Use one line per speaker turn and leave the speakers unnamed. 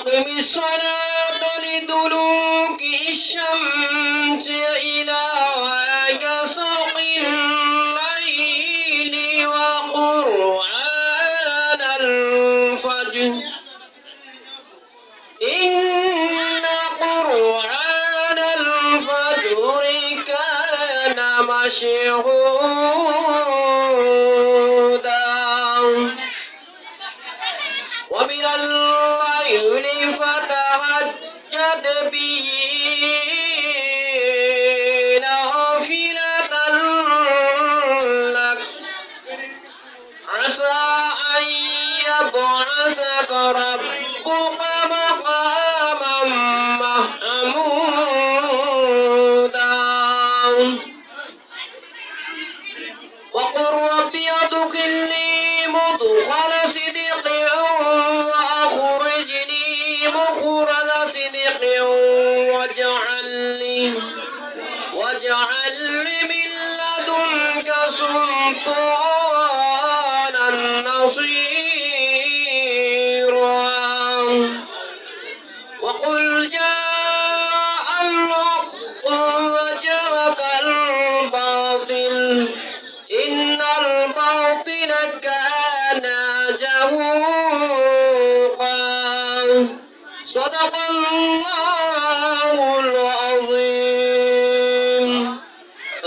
أقم الصلاة لدلوك الشمس إلى غسق الليل وقرآن الفجر. إن قرآن الفجر كان مشهودا. ومن الليل فتهجد نافلة لك. عسى أن يبعثك ربك مقاما محمودا واجعل من لدنك سلطانا نصيرا. وقل جاء الحق وجرك الباطل إن الباطل كان زهوقا صدق الله